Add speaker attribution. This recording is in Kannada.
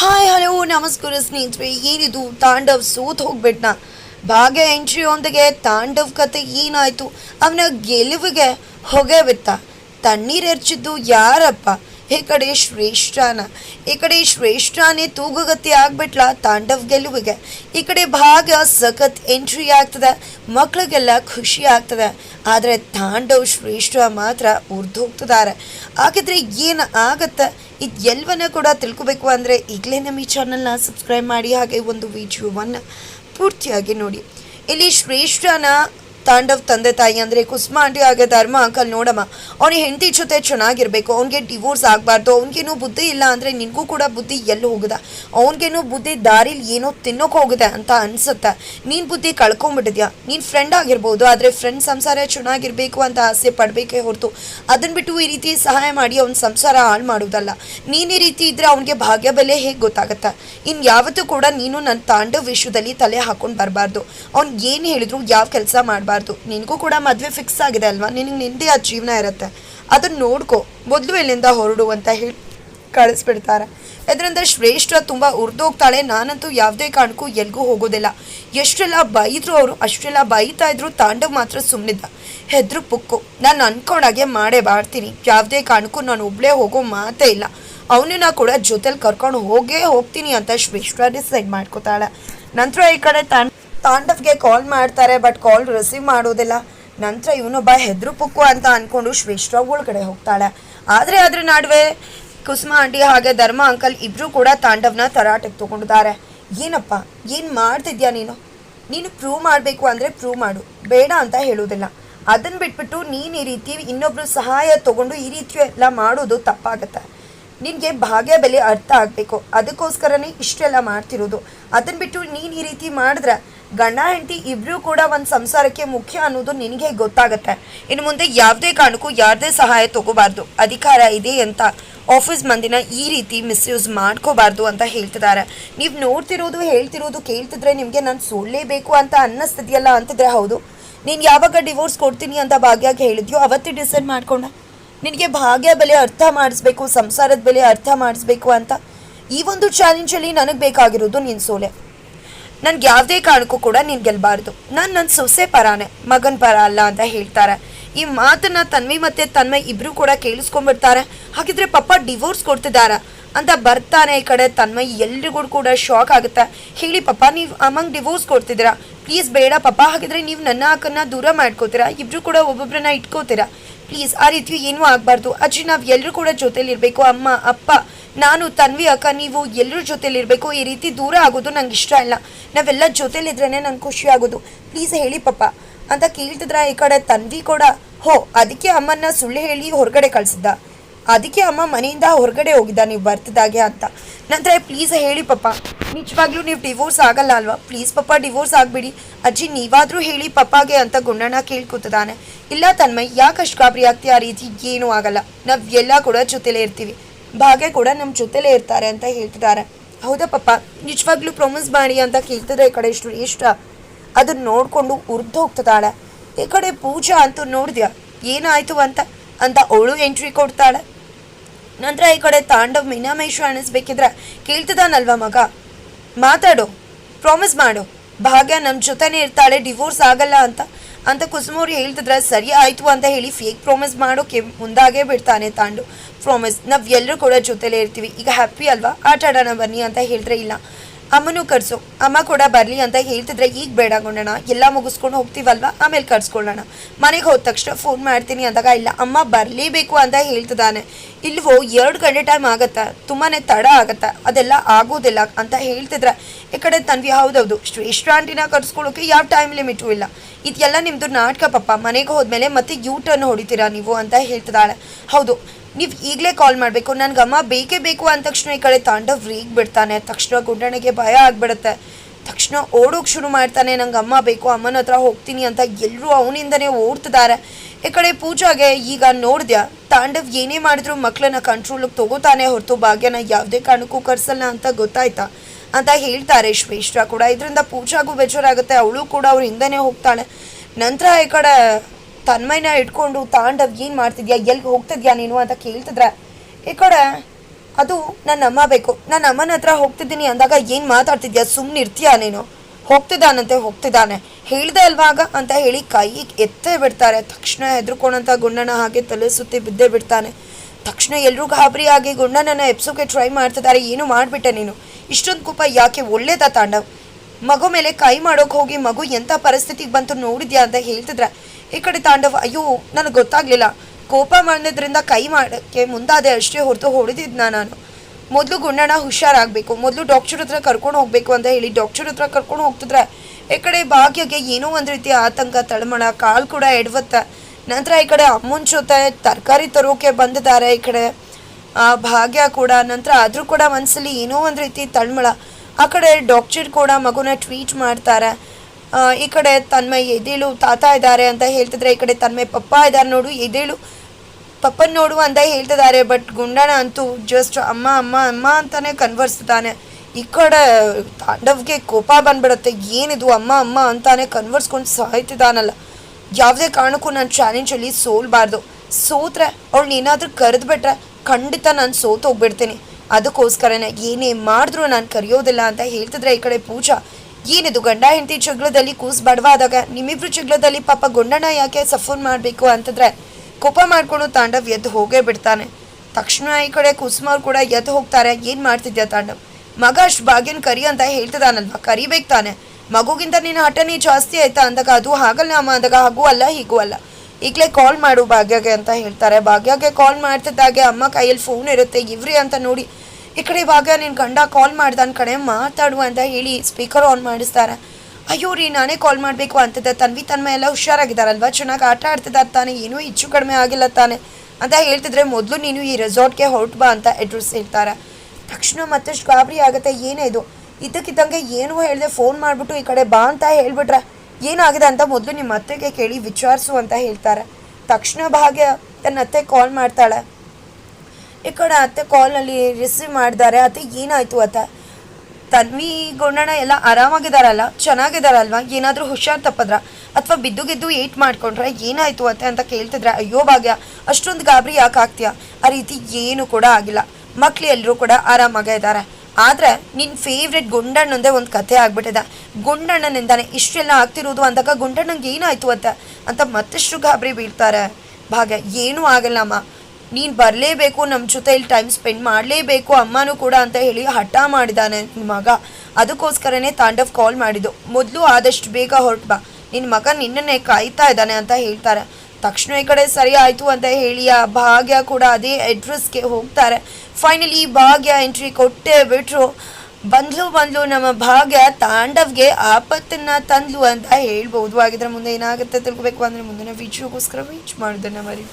Speaker 1: ಹಾಯ್, ಹಲೋ, ನಮಸ್ಕಾರ ಸ್ನೇಹಿತರೆ. ಏನಿದು? ತಾಂಡವ್ ಸೋತ್ ಹೋಗ್ಬಿಟ್ನ. ಭಾಗ್ಯ ಎಂಟ್ರಿ ಒಂದಿಗೆ ತಾಂಡವ್ ಕತೆ ಏನಾಯ್ತು? ಅವನ ಗೆಲುವಿಗೆ ಹೊಗೆ ಬಿತ್ತ. ತಣ್ಣೀರ್ ಎರ್ಚಿದ್ದು ಯಾರಪ್ಪ? ಈ ಕಡೆ ಶ್ರೇಷ್ಠನ, ಈ ಕಡೆ ಶ್ರೇಷ್ಠನೇ ತೂಗುಗತಿ ಆಗ್ಬಿಟ್ಲ ತಾಂಡವ್ ಗೆಲುವಿಗೆ. ಈ ಕಡೆ ಭಾಗ ಸಖತ್ ಎಂಟ್ರಿ ಆಗ್ತದೆ, ಮಕ್ಳಿಗೆಲ್ಲ ಖುಷಿ ಆಗ್ತದೆ. ಆದರೆ ತಾಂಡವ್ ಶ್ರೇಷ್ಠ ಮಾತ್ರ ಉರ್ದು ಹೋಗ್ತಿದ್ದಾರೆ ಹಾಗಿದ್ರೆ ಏನು ಆಗತ್ತೆ? ಇದು ಎಲ್ಲವನ್ನ ಕೂಡ ತಿಳ್ಕೊಬೇಕು ಅಂದರೆ ಈಗಲೇ ನಮ್ಮ ಈ ಚಾನಲ್ನ ಸಬ್ಸ್ಕ್ರೈಬ್ ಮಾಡಿ ಹಾಗೆ ಒಂದು ವಿಡಿಯೋವನ್ನು ಪೂರ್ತಿಯಾಗಿ ನೋಡಿ. ಇಲ್ಲಿ ಶ್ರೇಷ್ಠನ ತಾಂಡವ್ ತಂದೆ ತಾಯಿ ಅಂದರೆ ಕುಸುಮ ಆಂಟಿ ಧರ್ಮ ಅಂಕಲ್ ನೋಡಮ್ಮ. ಅವ್ನ ಹೆಂಡತಿ ಜೊತೆ ಚೆನ್ನಾಗಿರ್ಬೇಕು. ಅವ್ನಿಗೆ ಡಿವೋರ್ಸ್ ಆಗಬಾರ್ದು. ಅವ್ನಿಗೇನು ಬುದ್ಧಿ ಇಲ್ಲ ಅಂದರೆ ನಿನಗೂ ಕೂಡ ಬುದ್ಧಿ ಎಲ್ಲಿ ಹೋಗುದ. ಅವ್ನಿಗೇನು ಬುದ್ಧಿ ದಾರಿಲಿ ಏನೋ ತಿನ್ನೋಕೆ ಹೋಗಿದೆ ಅಂತ ಅನ್ಸುತ್ತೆ. ನೀನು ಬುದ್ಧಿ ಕಳ್ಕೊಂಬಿಟ್ಟಿದ್ಯಾ? ನೀನು ಫ್ರೆಂಡ್ ಆಗಿರ್ಬೋದು, ಆದರೆ ಫ್ರೆಂಡ್ ಸಂಸಾರ ಚೆನ್ನಾಗಿರಬೇಕು ಅಂತ ಆಸೆ ಪಡಬೇಕೇ ಹೊರತು. ಅದನ್ನ ಬಿಟ್ಟು ಈ ರೀತಿ ಸಹಾಯ ಮಾಡಿ ಅವ್ನ ಸಂಸಾರ ಹಾಳು ಮಾಡೋದಲ್ಲ. ನೀನು ಈ ರೀತಿ ಇದ್ದರೆ ಅವನಿಗೆ ಭಾಗ್ಯ ಬೆಲೆ ಹೇಗೆ ಗೊತ್ತಾಗುತ್ತೆ? ಇನ್ನು ಯಾವತ್ತೂ ಕೂಡ ನೀನು ನನ್ನ ತಾಂಡವ ವಿಷಯದಲ್ಲಿ ತಲೆ ಹಾಕೊಂಡು ಬರಬಾರ್ದು. ಅವ್ನು ಏನು ಹೇಳಿದ್ರು ಯಾವ ಕೆಲಸ ಮಾಡಬಾರ್ದು. ನಿನಗೂ ಕೂಡ ಮದುವೆ ಫಿಕ್ಸ್ ಆಗಿದೆ ಅಲ್ವಾ? ನಿನಗೆ ನಿಂದೇ ಆ ಜೀವನ ಇರುತ್ತೆ. ಅದನ್ನ ನೋಡ್ಕೊ. ಮೊದಲು ಇಲ್ಲಿಂದ ಹೊರಡು ಅಂತ ಹೇಳಿ ಕಳಿಸ್ಬಿಡ್ತಾರೆ. ಇದರಿಂದ ಶ್ರೇಷ್ಠ ತುಂಬ ಉರ್ದೋಗ್ತಾಳೆ. ನಾನಂತೂ ಯಾವುದೇ ಕಾರಣಕ್ಕೂ ಎಲ್ಗೂ ಹೋಗೋದಿಲ್ಲ. ಎಷ್ಟೆಲ್ಲ ಬೈದ್ರು ಅವರು, ಅಷ್ಟೆಲ್ಲ ಬೈತಾ ಇದ್ರು ತಾಂಡವ್ ಮಾತ್ರ ಸುಮ್ಮನಿದ್ದ ಹೆದ್ರು ಪುಕ್ಕು. ನಾನು ಅನ್ಕೊಂಡಾಗೆ ಮಾಡೇ ಬಾಡ್ತೀನಿ ಯಾವುದೇ ಕಾರಣಕ್ಕೂ ನಾನು ಒಬ್ಳೇ ಹೋಗೋ ಮಾತೇ ಇಲ್ಲ. ಅವನನ್ನ ಕೂಡ ಜೊತೆಲಿ ಕರ್ಕೊಂಡು ಹೋಗೇ ಹೋಗ್ತೀನಿ ಅಂತ ಶ್ರೇಷ್ಠ ಡಿಸೈಡ್ ಮಾಡ್ಕೋತಾಳೆ. ನಂತರ ಈ ಕಡೆ ತಾಂಡ್ ತಾಂಡವ್ಗೆ ಕಾಲ್ ಮಾಡ್ತಾರೆ ಬಟ್ ಕಾಲ್ ರಿಸೀವ್ ಮಾಡೋದಿಲ್ಲ ನಂತರ ಇವನೊಬ್ಬ ಹೆದ್ರು ಪುಕ್ಕು ಅಂತ ಅನ್ಕೊಂಡು ಶ್ರೇಷ್ಠ ಒಳಗಡೆ ಹೋಗ್ತಾಳೆ. ಆದರೆ ಅದ್ರ ನಡುವೆ ಕುಸುಮ ಆಂಟಿ ಹಾಗೆ ಧರ್ಮ, ಅಂಕಲ್ ಇಬ್ರು ಕೂಡ ತಾಂಡವ್ನ ತರಾಟೆಗೆ ತಗೊಂಡಿದ್ದಾರೆ. ಏನಪ್ಪ, ಏನು ಮಾಡ್ತಿದ್ಯಾ ನೀನು? ನೀನು ಪ್ರೂವ್ ಮಾಡಬೇಕು ಅಂದರೆ ಪ್ರೂವ್ ಮಾಡು. ಬೇಡ ಅಂತ ಹೇಳೋದಿಲ್ಲ ಅದನ್ನು ಬಿಟ್ಬಿಟ್ಟು ನೀನು ಈ ರೀತಿ ಇನ್ನೊಬ್ರು ಸಹಾಯ ತಗೊಂಡು ಈ ರೀತಿ ಎಲ್ಲ ಮಾಡೋದು ತಪ್ಪಾಗತ್ತೆ. ನಿನಗೆ ಭಾಗ್ಯ ಬೆಲೆ ಅರ್ಥ ಆಗಬೇಕು. ಅದಕ್ಕೋಸ್ಕರನೇ ಇಷ್ಟೆಲ್ಲ ಮಾಡ್ತಿರೋದು. ಅದನ್ನು ಬಿಟ್ಟು ನೀನು ಈ ರೀತಿ ಮಾಡಿದ್ರೆ ಗಂಡ ಹೆಂಡತಿ ಇಬ್ಬರೂ ಕೂಡ ಒಂದು ಸಂಸಾರಕ್ಕೆ ಮುಖ್ಯ ಅನ್ನೋದು ನಿನಗೆ ಗೊತ್ತಾಗತ್ತೆ. ಇನ್ನು ಮುಂದೆ ಯಾವುದೇ ಕಾರಣಕ್ಕೂ ಯಾರದೇ ಸಹಾಯ ತಗೋಬಾರ್ದು. ಅಧಿಕಾರ ಇದೆ ಅಂತ ಆಫೀಸ್ ಮಂದಿನ ಈ ರೀತಿ ಮಿಸ್ಯೂಸ್ ಮಾಡ್ಕೋಬಾರ್ದು ಅಂತ ಹೇಳ್ತಿದ್ದಾರೆ. ನೀವು ನೋಡ್ತಿರೋದು, ಹೇಳ್ತಿರೋದು ಕೇಳ್ತಿದ್ರೆ ನಿಮಗೆ ನಾನು ಸೋಲ್ಲೇಬೇಕು ಅಂತ ಅನ್ನಿಸ್ತಿದೆಯಲ್ಲ ಅಂತಿದ್ರೆ ಹೌದು. ನೀನು ಯಾವಾಗ ಡಿವೋರ್ಸ್ ಕೊಡ್ತೀನಿ ಅಂತ ಭಾಗ್ಯಾಗಿ ಹೇಳಿದ್ಯೋ ಅವತ್ತೇ ಡಿಸೈಡ್ ಮಾಡ್ಕೊಂಡ. ನಿನಗೆ ಭಾಗ್ಯ ಬೆಲೆ ಅರ್ಥ ಮಾಡಿಸ್ಬೇಕು, ಸಂಸಾರದ ಬೆಲೆ ಅರ್ಥ ಮಾಡಿಸ್ಬೇಕು ಅಂತ. ಈ ಒಂದು ಚಾಲೆಂಜಲ್ಲಿ ನನಗೆ ಬೇಕಾಗಿರೋದು ನಿನ್ನ ಸೋಲೆ. ನನ್ಗೆ ಯಾವುದೇ ಕಾರಣಕ್ಕೂ ಕೂಡ ನೀನು ಗೆಲ್ಲಬಾರ್ದು ನಾನು ನನ್ನ ಸೊಸೆ ಪರಾನೆ, ಮಗನ ಪರ ಅಲ್ಲ ಅಂತ ಹೇಳ್ತಾರೆ. ಈ ಮಾತನ್ನ ತನ್ವಿ ಮತ್ತೆ ತನ್ಮಯ್ ಇಬ್ರು ಕೂಡ ಕೇಳಿಸ್ಕೊಂಡ್ಬಿಡ್ತಾರೆ. ಹಾಗಿದ್ರೆ ಪಪ್ಪ ಡಿವೋರ್ಸ್ ಕೊಡ್ತಿದ್ದಾರೆ ಅಂತ ಬರ್ತಾನೆ ಈ ಕಡೆ ತನ್ಮಯ್ ಎಲ್ರಿಗೂ ಕೂಡ ಶಾಕ್ ಆಗುತ್ತೆ. ಹೇಳಿ ಪಪ್ಪ, ನೀವು ಅಮ್ಮಂಗೆ ಡಿವೋರ್ಸ್ ಕೊಡ್ತಿದ್ದೀರಾ? ಪ್ಲೀಸ್ ಬೇಡ ಪಪ್ಪ, ಹಾಗಿದ್ರೆ ನೀವು ನನ್ನ ಹಾಕನ್ನ ದೂರ ಮಾಡ್ಕೋತೀರಾ? ಇಬ್ರು ಕೂಡ ಒಬ್ಬೊಬ್ಬರನ್ನ ಇಟ್ಕೋತೀರಾ? ಪ್ಲೀಸ್, ಆ ರೀತಿ ಏನೂ ಆಗಬಾರ್ದು. ಅಜ್ಜಿ, ನಾವು ಎಲ್ಲರೂ ಕೂಡ ಜೊತೆಲಿರಬೇಕು. ಅಮ್ಮ, ಅಪ್ಪ, ನಾನು, ತನ್ವಿ, ಅಕ್ಕ, ನೀವು ಎಲ್ಲರ ಜೊತೆಲಿರಬೇಕು. ಈ ರೀತಿ ದೂರ ಆಗೋದು ನಂಗೆ ಇಷ್ಟ ಇಲ್ಲ. ನಾವೆಲ್ಲ ಜೊತೆಲಿದ್ರೇ ನಂಗೆ ಖುಷಿ ಆಗೋದು. ಪ್ಲೀಸ್ ಹೇಳಿ ಪಪ್ಪ. ಅಂತ ಕೇಳ್ತಿದ್ರ ಈ ಕಡೆ ತನ್ವಿ ಕೂಡ. ಹೋ, ಅದಕ್ಕೆ ಅಮ್ಮನ್ನ ಸುಳ್ಳು ಹೇಳಿ ಹೊರಗಡೆ ಕಳ್ಸಿದ್ದ. ಅದಕ್ಕೆ ಅಮ್ಮ ಮನೆಯಿಂದ ಹೊರಗಡೆ ಹೋಗಿದ್ದ. ನೀವು ಬರ್ತಿದ್ದಾಗೆ ಅಂತ. ನಂತರ ಪ್ಲೀಸ್ ಹೇಳಿ ಪಪ್ಪ. ನಿಜವಾಗ್ಲೂ ನೀವು ಡಿವೋರ್ಸ್ ಆಗಲ್ಲ ಅಲ್ವಾ? ಪ್ಲೀಸ್ ಪಪ್ಪ ಡಿವೋರ್ಸ್ ಆಗಬೇಡಿ. ಅಜ್ಜಿ, ನೀವಾದರೂ ಹೇಳಿ ಪಪ್ಪಾಗೆ ಅಂತ ಗುಂಡಣ್ಣ ಕೇಳ್ಕೊತಿದ್ದಾನೆ ಇಲ್ಲ ತನ್ಮಯ್ ಯಾಕಷ್ಟು ಗಾಬರಿ ಆಗ್ತೀಯ? ಆ ರೀತಿ ಏನೂ ಆಗಲ್ಲ. ನಾವು ಎಲ್ಲ ಕೂಡ ಜೊತೆಲೇ ಇರ್ತೀವಿ. ಭಾಗ್ಯ ಕೂಡ ನಮ್ಮ ಜೊತೆಲೇ ಇರ್ತಾರೆ ಅಂತ ಹೇಳ್ತಿದ್ದಾರೆ. ಹೌದಾ ಪಪ್ಪ? ನಿಜವಾಗ್ಲೂ ಪ್ರೊಮಿಸ್ ಮಾಡಿ ಅಂತ ಕೇಳ್ತಿದ್ರೆ ಈ ಕಡೆ ಇಷ್ಟು ಇಷ್ಟ? ಅದನ್ನ ನೋಡಿಕೊಂಡು ಉರ್ದು ಹೋಗ್ತದಾಳೆ ಈ ಕಡೆ ಪೂಜಾ ಅಂತೂ ನೋಡಿದ್ಯಾ? ಏನಾಯಿತು ಅಂತ? ಅಂತ ಅವಳು ಎಂಟ್ರಿ ಕೊಡ್ತಾಳೆ. ನಂತರ ಈ ಕಡೆ ತಾಂಡವ್ ಮೀನಾಮೇಶ ಅನಿಸ್ಬೇಕಿದ್ರೆ ಕೇಳ್ತಿದ್ದಾನಲ್ವ ಮಗ? ಮಾತಾಡು ಪ್ರಾಮಿಸ್ ಮಾಡು. ಭಾಗ್ಯ ನಮ್ಮ ಜೊತೆನೇ ಇರ್ತಾಳೆ ಡಿವೋರ್ಸ್ ಆಗಲ್ಲ ಅಂತ. ಅಂತ ಕುಸುಮವ್ರು ಹೇಳ್ತಿದ್ರೆ ಸರಿ ಆಯ್ತು ಅಂತ ಹೇಳಿ ಫೇಕ್ ಪ್ರಾಮಿಸ್ ಮಾಡೋಕೆ ಮುಂದಾಗೇ ಬಿಡ್ತಾನೆ ತಾಂಡು. ಪ್ರಾಮಿಸ್ ನಾವು ಎಲ್ಲರೂ ಕೂಡ ಜೊತೆಲೇ ಇರ್ತೀವಿ. ಈಗ ಹ್ಯಾಪಿ ಅಲ್ವಾ? ಆಟ ಆಡೋಣ ಬನ್ನಿ ಅಂತ ಹೇಳಿದ್ರೆ ಇಲ್ಲ. ಅಮ್ಮನೂ ಕರ್ಸು. ಅಮ್ಮ ಕೂಡ ಬರಲಿ ಅಂತ ಹೇಳ್ತಿದ್ರೆ ಈಗ ಬೇಡ ಗೊಂಡಣ ಎಲ್ಲ ಮುಗಿಸ್ಕೊಂಡು ಹೋಗ್ತೀವಲ್ವಾ? ಆಮೇಲೆ ಕರ್ಸ್ಕೊಳ್ಳೋಣ. ಮನೆಗೆ ಹೋದ ತಕ್ಷಣ ಫೋನ್ ಮಾಡ್ತೀನಿ ಅಂದಾಗ ಇಲ್ಲ, ಅಮ್ಮ ಬರಲೇಬೇಕು ಅಂತ ಹೇಳ್ತಿದ್ದಾನೆ ಇಲ್ವೋ, ಎರಡು ಗಂಟೆ ಟೈಮ್ ಆಗತ್ತೆ? ತುಂಬಾ ತಡ ಆಗತ್ತೆ? ಅದೆಲ್ಲ ಆಗೋದಿಲ್ಲ ಅಂತ ಹೇಳ್ತಿದ್ರೆ, ಈ ಕಡೆ ತನ್ವಿ, ಹೌದೌದು. ಶ್ರೇಷ್ಠ ಆಂಟಿನ ಕರ್ಸ್ಕೊಳ್ಳೋಕೆ ಯಾವ ಟೈಮ್ ಲಿಮಿಟು ಇಲ್ಲ. ಇದೆಲ್ಲ ನಿಮ್ಮದು ನಾಟಕ ಪಪ್ಪ. ಮನೆಗೆ ಹೋದ್ಮೇಲೆ ಮತ್ತೆ ಯೂ ಟರ್ನ್ ಹೊಡಿತೀರಾ ನೀವು? ಅಂತ ಹೇಳ್ತಿದ್ದಾಳೆ. ಹೌದು. ನೀವು ಈಗಲೇ ಕಾಲ್ ಮಾಡಬೇಕು. ನನಗೆ ಅಮ್ಮ ಬೇಕೇ ಬೇಕು ಅಂದ ತಕ್ಷಣ ಈ ಕಡೆ ತಾಂಡವ್ ರೀಗ್ ಬಿಡ್ತಾನೆ. ತಕ್ಷಣ ಗುಂಡಣಿಗೆ ಭಯ ಆಗ್ಬಿಡುತ್ತೆ. ತಕ್ಷಣ ಓಡೋಕೆ ಶುರು ಮಾಡ್ತಾನೆ. ನಂಗೆ ಅಮ್ಮ ಬೇಕು, ಅಮ್ಮನ ಹತ್ರ ಹೋಗ್ತೀನಿ ಅಂತ ಎಲ್ಲರೂ ಅವನಿಂದನೇ ಓಡ್ತಿದ್ದಾರೆ ಈ ಕಡೆ ಪೂಜಾಗೆ ಈಗ ನೋಡಿದ್ಯಾ, ತಾಂಡವ್ ಏನೇ ಮಾಡಿದ್ರು ಮಕ್ಕಳನ್ನ ಕಂಟ್ರೋಲಿಗೆ ತಗೋತಾನೆ ಹೊರತು ಭಾಗ್ಯನ ಯಾವುದೇ ಕಾರಣಕ್ಕೂ ಕರ್ಸಲ್ಲ ಅಂತ ಗೊತ್ತಾಯ್ತಾ? ಅಂತ ಹೇಳ್ತಾರೆ ಶ್ರೇಷ್ಠ ಕೂಡ. ಇದರಿಂದ ಪೂಜಾಗೂ ಬೇಜಾರಾಗುತ್ತೆ. ಅವಳು ಕೂಡ ಅವ್ರ ಹಿಂದೆನೇ ಹೋಗ್ತಾಳೆ. ನಂತರ ಈ ಕಡೆ ತನ್ಮಯ್ನ ಇಟ್ಕೊಂಡು ತಾಂಡವ್ ಏನು ಮಾಡ್ತಿದ್ಯಾ ಎಲ್ಲಿಗೆ ಹೋಗ್ತಿದ್ಯಾ ನೀನು ಅಂತ ಕೇಳ್ತಿದ್ರ, ಈ ಕಡೆ ಅದು ನನ್ನ ಅಮ್ಮ ಬೇಕು. ನನ್ನ ಅಮ್ಮನ ಹತ್ರ ಹೋಗ್ತಿದ್ದೀನಿ ಅಂದಾಗ ಏನು ಮಾತಾಡ್ತಿದ್ಯಾ ಸುಮ್ಮನೆ ಇರ್ತೀಯಾ ನೀನು? ಹೋಗ್ತಿದ್ದಾನಂತೆ, ಹೋಗ್ತಿದ್ದಾನೆ. ಹೇಳ್ದೆ ಅಲ್ವಾಗ? ಅಂತ ಹೇಳಿ ಕೈ ಎತ್ತೇ ಬಿಡ್ತಾರೆ. ತಕ್ಷಣ ಹೆದರ್ಕೊಂಡಂಥ ಗುಂಡನ ಹಾಗೆ ತಲೆ ಸುತ್ತಿ ಬಿದ್ದೇ ಬಿಡ್ತಾನೆ. ತಕ್ಷಣ ಎಲ್ಲರೂ ಗಾಬರಿಯಾಗಿ ಗುಂಡನನ್ನ ಎಪ್ಸೋಕೆ ಟ್ರೈ ಮಾಡ್ತಿದ್ದಾರೆ. ಏನು ಮಾಡಿಬಿಟ್ಟೆ ನೀನು? ಇಷ್ಟೊಂದು ಕೋಪ ಯಾಕೆ ಒಳ್ಳೇದ ತಾಂಡವ್? ಮಗು ಮೇಲೆ ಕೈ ಮಾಡೋಕೆ ಹೋಗಿ ಮಗು ಎಂಥ ಪರಿಸ್ಥಿತಿಗೆ ಬಂತು ನೋಡಿದ್ಯಾ ಅಂತ ಹೇಳ್ತಿದ್ರೆ ಈ ಕಡೆ ತಾಂಡವ, ಅಯ್ಯೋ, ನನಗೆ ಗೊತ್ತಾಗ್ಲಿಲ್ಲ. ಕೋಪ ಮಾಡೋದ್ರಿಂದ ಕೈ ಮಾಡೋಕ್ಕೆ ಮುಂದಾದೆ ಅಷ್ಟೇ ಹೊರತು ಹೊಡೆದಿದ್ನ ನಾನು. ಮೊದಲು ಗುಂಡಣ್ಣ ಹುಷಾರಾಗಬೇಕು, ಮೊದಲು ಡಾಕ್ಟರ್ ಹತ್ರ ಕರ್ಕೊಂಡು ಹೋಗಬೇಕು ಅಂತ ಹೇಳಿ ಡಾಕ್ಟರ್ ಹತ್ರ ಕರ್ಕೊಂಡು ಹೋಗ್ತಿದ್ರೆ ಈ ಕಡೆ ಭಾಗ್ಯಗೆ ಏನೋ ಒಂದು ರೀತಿ ಆತಂಕ, ತಳಮಳ, ಕಾಲು ಕೂಡ ಎಡವತ್ತೆ. ನಂತರ ಈ ಕಡೆ ಅಮ್ಮನ ಜೊತೆ ತರಕಾರಿ ತರೋಕೆ ಬಂದಿದ್ದಾರೆ ಈ ಕಡೆ. ಆ ಭಾಗ್ಯ ಕೂಡ, ನಂತರ ಆದರೂ ಕೂಡ ಮನಸ್ಸಲ್ಲಿ ಏನೋ ಒಂದು ರೀತಿ ತಳಮಳ. ಆ ಕಡೆ ಡಾಕ್ಟರ್ ಕೂಡ ಮಗುನ ಟ್ವೀಟ್ ಮಾಡ್ತಾರೆ. ಈ ಕಡೆ ತನ್ಮಯ್ ಎದೇಳು ತಾತ ಇದ್ದಾರೆ ಅಂತ ಹೇಳ್ತಿದ್ರೆ ಈ ಕಡೆ ತನ್ಮಯ್ ಪಪ್ಪ ಇದ್ದಾರೆ ನೋಡು ಎದೇಳು ಪಪ್ಪನ್ ನೋಡು ಅಂತ ಹೇಳ್ತಿದ್ದಾರೆ ಬಟ್ ಗುಂಡನ ಅಂತೂ ಜಸ್ಟ್ ಅಮ್ಮ ಅಮ್ಮ ಅಮ್ಮ ಅಂತಾನೆ ಕನ್ವರ್ಸ್ತಾನೆ ಈ ಕಡೆ ತಾಂಡವ್ಗೆ ಕೋಪ ಬಂದ್ಬಿಡುತ್ತೆ, ಏನಿದು ಅಮ್ಮ ಅಮ್ಮ ಅಂತಾನೆ ಕನ್ವರ್ಸ್ಕೊಂಡು ಸಾಯ್ತಿದ್ದಾನಲ್ಲ. ಯಾವುದೇ ಕಾರಣಕ್ಕೂ ನಾನು ಚಾಲೆಂಜಲ್ಲಿ ಸೋಲ್ಬಾರ್ದು. ಸೋತ್ರೆ, ಅವಳು ಏನಾದರೂ ಕರೆದ್ಬಿಟ್ರೆ ಖಂಡಿತ ನಾನು ಸೋತು ಹೋಗ್ಬಿಡ್ತೀನಿ ಅದಕ್ಕೋಸ್ಕರನೇ ಏನೇ ಮಾಡಿದ್ರು ನಾನು ಕರೆಯೋದಿಲ್ಲ ಅಂತ ಹೇಳ್ತಿದ್ರೆ ಈ ಕಡೆ ಪೂಜಾ. ಏನಿದು ಗಂಡ, ಹೆಂಡತಿ ಜಗಳದಲ್ಲಿ ಕೂಸ್ ಬಡವಾದಾಗ ನಿಮ್ಮಿಬ್ರು ಜಗಳದಲ್ಲಿ ಪಾಪ ಗೊಂಡಣ್ಣ ಯಾಕೆ ಸಫೋನ್ ಮಾಡಬೇಕು ಅಂತಂದ್ರೆ ಕೋಪ ಮಾಡ್ಕೊಂಡು ತಾಂಡವ್ ಎದ್ದು ಹೋಗೇ ಬಿಡ್ತಾನೆ. ತಕ್ಷಣ ಈ ಕಡೆ ಕುಸುಮವ್ರು ಕೂಡ ಎದ್ದು ಹೋಗ್ತಾರೆ. ಏನು ಮಾಡ್ತಿದ್ಯಾ ತಾಂಡವ್? ಮಗ ಅಷ್ಟು ಭಾಗ್ಯನ ಕರಿ ಅಂತ ಹೇಳ್ತಿದ್ದಾನಲ್ವ ಕರಿಬೇಕು ತಾನೆ. ಮಗುಗಿಂತ ನಿನ್ನ ಹಠನೇ ಜಾಸ್ತಿ ಆಯ್ತಾ ಅಂದಾಗ ಅದು ಹಾಗಲ್ಲ ಅಮ್ಮ ಅಂದಾಗ ಹಾಗೂ ಅಲ್ಲ, ಹೀಗೂ ಅಲ್ಲ. ಈಗಲೇ ಕಾಲ್ ಮಾಡು ಭಾಗ್ಯಗೆ ಅಂತ ಹೇಳ್ತಾರೆ. ಭಾಗ್ಯಗೆ ಕಾಲ್ ಮಾಡ್ತಿದ್ದಾಗೆ ಅಮ್ಮ ಕೈಯಲ್ಲಿ ಫೋನ್ ಇರುತ್ತೆ. ಇವ್ರಿ ಅಂತ ನೋಡಿ ಈ ಕಡೆ ಇವಾಗ ನಿನ್ನ ಗಂಡ ಕಾಲ್ ಮಾಡ್ದಾನ ಕಡೆ ಮಾತಾಡು ಅಂತ ಹೇಳಿ ಸ್ಪೀಕರ್ ಆನ್ ಮಾಡಿಸ್ತಾರೆ. ಅಯ್ಯೋ ರೀ, ನಾನೇ ಕಾಲ್ ಮಾಡಬೇಕು ಅಂತಿದ್ದೆ. ತನ್ವಿ ತನ್ಮ ಎಲ್ಲ ಹುಷಾರಾಗಿದ್ದಾರಲ್ವಾ? ಚೆನ್ನಾಗಿ ಆಟ ಆಡ್ತಿದ್ದಾರೆ ತಾನೆ, ಏನೂ ಹೆಚ್ಚು ಕಡಿಮೆ ಆಗಿಲ್ಲ ತಾನೆ ಅಂತ ಹೇಳ್ತಿದ್ರೆ ಮೊದಲು ನೀನು ಈ ರೆಸಾರ್ಟ್ಗೆ ಹೊರಟು ಬಾ ಅಂತ ಅಡ್ರೆಸ್ ಹೇಳ್ತಾರೆ. ತಕ್ಷಣ ಮತ್ತಷ್ಟು ಗಾಬರಿ ಆಗುತ್ತೆ. ಏನೇ ಇದು? ಇದ್ದಕ್ಕಿದ್ದಂಗೆ ಏನೂ ಹೇಳಿದೆ ಫೋನ್ ಮಾಡಿಬಿಟ್ಟು ಈ ಕಡೆ ಬಾ ಅಂತ ಹೇಳ್ಬಿಟ್ರೆ ಏನಾಗಿದೆ ಅಂತ ಮೊದಲು ನಿಮ್ಮ ಅತ್ತೆಗೆ ಕೇಳಿ ವಿಚಾರಿಸು ಅಂತ ಹೇಳ್ತಾರೆ. ತಕ್ಷಣ ಭಾಗ್ಯ ತನ್ನ ಅತ್ತೆ ಕಾಲ್ ಮಾಡ್ತಾಳೆ. ಈ ಕಡೆ ಅತ್ತೆ ಕಾಲಲ್ಲಿ ರಿಸೀವ್ ಮಾಡಿದ್ದಾರೆ. ಅತ್ತೆ, ಏನಾಯ್ತು ಅತ್ತೆ? ತನ್ವಿ ಗೊಂಡಣ್ಣ ಎಲ್ಲ ಆರಾಮಾಗಿದಾರಲ್ಲ? ಚೆನ್ನಾಗಿದ್ದಾರಲ್ವ ಏನಾದರೂ ಹುಷಾರ್ ತಪ್ಪದ್ರ? ಅಥವಾ ಬಿದ್ದು ಗಿದ್ದು ಏಟ್ ಮಾಡ್ಕೊಂಡ್ರೆ? ಏನಾಯ್ತು ಅತ್ತೆ ಅಂತ ಕೇಳ್ತಿದ್ರೆ? ಅಯ್ಯೋ ಭಾಗ್ಯ, ಅಷ್ಟೊಂದು ಗಾಬರಿ ಯಾಕೆ ಆಗ್ತೀಯ? ಆ ರೀತಿ ಏನು ಕೂಡ ಆಗಿಲ್ಲ. ಮಕ್ಳು ಎಲ್ಲರೂ ಕೂಡ ಆರಾಮಾಗೇ ಇದ್ದಾರೆ ಆದರೆ ನಿನ್ನ ಫೇವ್ರೆಟ್ ಗುಂಡಣ್ಣಂದೇ ಒಂದು ಕಥೆ ಆಗ್ಬಿಟ್ಟಿದೆ. ಗುಂಡಣ್ಣನಿಂದಾನೆ ಇಷ್ಟೆಲ್ಲ ಆಗ್ತಿರೋದು ಅಂದಾಗ ಗುಂಡಣ್ಣಂಗೆ ಏನಾಯ್ತು ಅತ್ತೆ? ಅಂತ ಮತ್ತಷ್ಟು ಗಾಬರಿ ಬೀಳ್ತಾರೆ. ಭಾಗ್ಯ, ಏನೂ ಆಗಲ್ಲಮ್ಮ. ನೀನು ಬರಲೇಬೇಕು ನಮ್ಮ ಜೊತೆ ಇಲ್ಲಿ ಟೈಮ್ ಸ್ಪೆಂಡ್ ಮಾಡಲೇಬೇಕು, ಅಮ್ಮನೂ ಕೂಡ ಅಂತ ಹೇಳಿ ಹಠ ಮಾಡಿದಾನೆ ಮಗ. ಅದಕ್ಕೋಸ್ಕರನೇ ತಾಂಡವ್ ಕಾಲ್ ಮಾಡಿದ್ದು. ಮೊದಲು ಆದಷ್ಟು ಬೇಗ ಹೊರಟು ಬಾ. ನಿನ್ನ ಮಗ ನಿನ್ನನ್ನೇ ಕಾಯ್ತಾ ಇದ್ದಾನೆ ಅಂತ ಹೇಳ್ತಾರೆ. ತಕ್ಷಣ ಈ ಕಡೆ ಸರಿ ಆಯಿತು ಅಂತ ಹೇಳಿ ಆ ಭಾಗ್ಯ ಕೂಡ ಅದೇ ಅಡ್ರೆಸ್ಗೆ ಹೋಗ್ತಾರೆ. ಫೈನಲಿ ಭಾಗ್ಯ ಎಂಟ್ರಿ ಕೊಟ್ಟೇ ಬಿಟ್ಟರು ಬಂದ್ಲು ಬಂದ್ಲು ನಮ್ಮ ಭಾಗ್ಯ ತಾಂಡವ್ಗೆ ಆಪತ್ತನ್ನ ತಂದ್ಲು ಅಂತ ಹೇಳ್ಬೋದು. ಹಾಗಿದ್ರೆ ಮುಂದೆ ಏನಾಗುತ್ತೆ ತಿಳ್ಕೊಬೇಕು ಅಂದರೆ ಮುಂದಿನ ವಿಡಿಯೋಗೋಸ್ಕರ ವೀಚ್ ಮಾಡೋದನ್ನು ಮರಿ